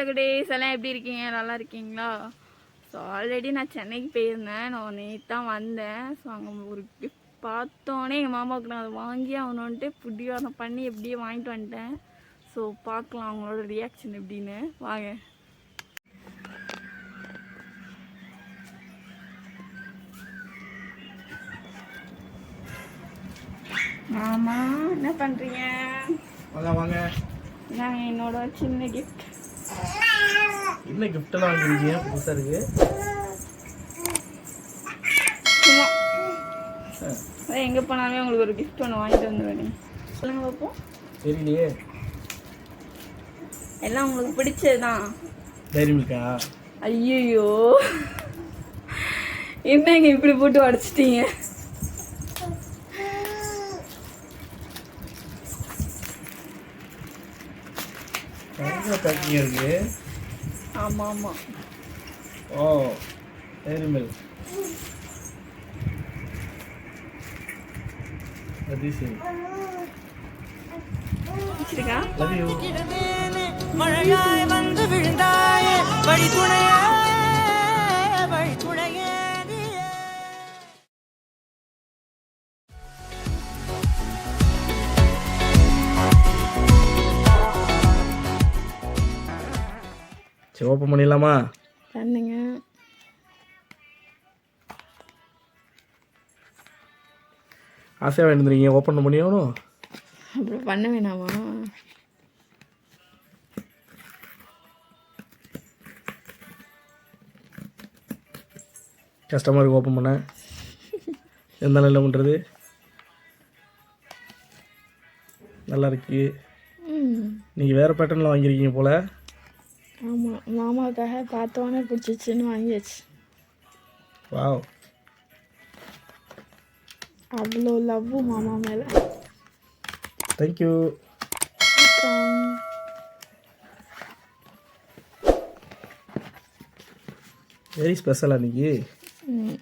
Hello குடேஸ் எல்லாம் எப்படி இருக்கீங்க? நல்லா இருக்கீங்களா? ஸோ ஆல்ரெடி நான் சென்னைக்கு போயிருந்தேன். நான் நேற்று தான் வந்தேன். ஸோ அங்கே ஒரு gift பார்த்தோன்னே எங்கள் மாமாவுக்கு நான் அதை வாங்கி அவனோன்ட்டு புடிவாதம் பண்ணி எப்படியே வாங்கிட்டு வந்துட்டேன். ஸோ பார்க்கலாம் அவங்களோட ரியாக்ஷன் எப்படின்னு. வாங்க. மாமா என்ன பண்ணுறீங்க வாங்க என்னோட சின்ன கிஃப்ட் gift எல்லாம் வாங்கிருக்கீங்க புதுசா இருக்கு? சும்மா அதான் எங்கே போனாலுமே உங்களுக்கு ஒரு கிஃப்ட் ஒன்று வாங்கிட்டு வந்துடுவேன் சொல்லுங்க பார்ப்போம் தெரியலையே. எல்லாம் உங்களுக்கு பிடிச்சது தான் டைரி மில்கா ஐயோ என்னங்க இப்படி போட்டு உடச்சிட்டீங்க? இருக்கு? ஆமாம் ஆமாம் ஓ டைரி மில்க் மழையாய் வந்து விழுந்தாயே வழி துணையே சரி ஓப்பன் பண்ணிடலாமா? பண்ணுங்க. ஆசையாக வேண்டுறீங்க ஓப்பன் பண்ணியாகணும் அப்புறம் பண்ண வேணாமா? கஷ்டமாக இருக்கு ஓப்பன் பண்ண எந்த நிலையில் பண்ணுறது நல்லா இருக்கு. நீங்கள் வேறு பேட்டர்னில் வாங்கியிருக்கீங்க போல். ஆமாம் மாமாவுக்காக பார்த்தோன்னே பிடிச்சிச்சின்னு வாங்கியாச்சு வாவ் அவ்வளோ லவ்வு மாமா மேலே தேங்க்யூ வெரி ஸ்பெஷல் அன்னைக்கு ம்